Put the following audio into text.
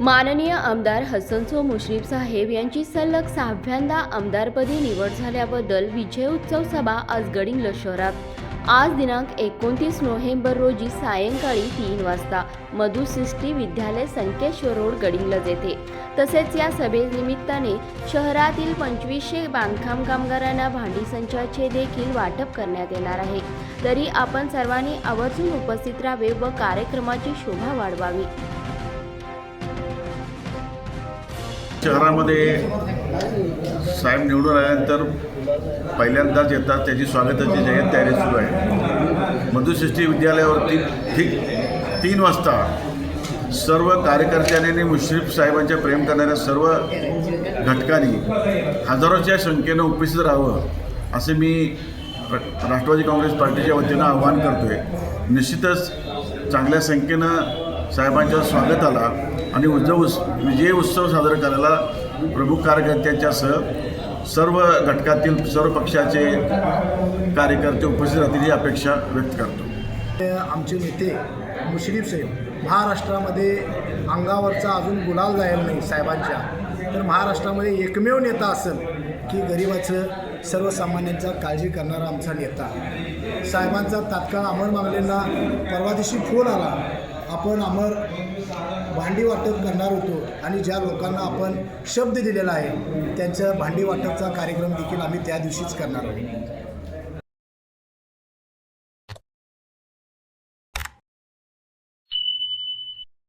माननीय आमदार हसनसो मुश्रीफ साहेब यांची सलग सहाव्यांदा आमदारपदी निवड झाल्याबद्दल विजय उत्सव सभा आज गडिंग्लज शहरात. आज दिनांक एकोणतीस नोव्हेंबर रोजी सायंकाळी तीन वाजता मधुसिष्टी विद्यालय संकेश्वर रोड गडिंग्लज येथे. तसेच या सभेनिमित्ताने शहरातील पंचवीसशे बांधकाम कामगारांना भांडी संचाचे देखील वाटप करण्यात येणार आहे. तरी आपण सर्वांनी आवर्जून उपस्थित राहावे व कार्यक्रमाची शोभा वाढवावी. शहरामध्ये साहेब निवडून आल्यानंतर पहिल्यांदाच येतात त्याची स्वागताची जयंत तयारी सुरू आहे. मधुसृष्टी विद्यालयावरती ठीक तीन वाजता सर्व कार्यकर्त्यांनी मुश्रीफ साहेबांच्या प्रेम करणाऱ्या सर्व घटकांनी हजारोच्या संख्येनं उपस्थित राहावं असे मी राष्ट्रवादी काँग्रेस पार्टीच्या वतीनं आवाहन करतो आहे निश्चितच चांगल्या संख्येनं साहेबांच्या स्वागताला आणि उत्सव उस विजय उत्सव साजरा करायला प्रमुख कार्यकर्त्यांच्यासह सर्व घटकातील सर्व पक्षाचे कार्यकर्ते उपस्थित राहतील ही अपेक्षा व्यक्त करतो. आमचे नेते मुश्रीफ साहेब महाराष्ट्रामध्ये अंगावरचा अजून गुलाल जायला नाही साहेबांच्या. तर महाराष्ट्रामध्ये एकमेव नेता असेल की गरिबाचं सर्वसामान्यांचा काळजी करणारा आमचा नेता. साहेबांचा तात्काळ अमर मागलेला परवा दिवशी फोन आला. आपण अमर भांडी वाटप करणार होतो आणि ज्या लोकांना आपण शब्द दिलेला आहे त्यांचं भांडी वाटपचा कार्यक्रम देखील आम्ही त्या दिवशीच करणार आहोत.